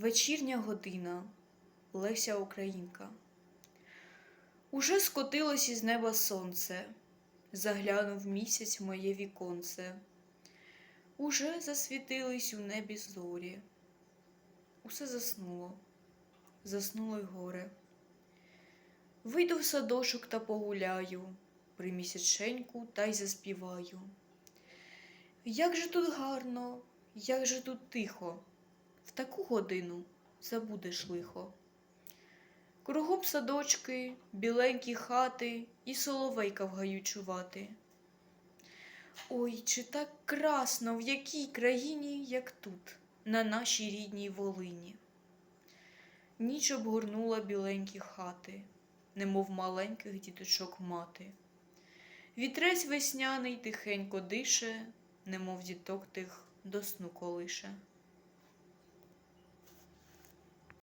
Вечірня година Леся Українка. Уже скотилось із неба сонце, заглянув місяць моє віконце. Уже засвітились у небі зорі. Усе заснуло, заснуло й горе. Вийду в садочок та погуляю, при місяченьку та й заспіваю. Як же тут гарно, як же тут тихо, таку годину забудеш лихо. Кругом садочки, біленькі хати і соловейка в чувати. Ой, чи так красно, в якій країні, як тут, на нашій рідній Волині. Ніч обгорнула біленькі хати, немов маленьких діточок мати. Вітрець весняний тихенько дише, немов діток тих до сну колише.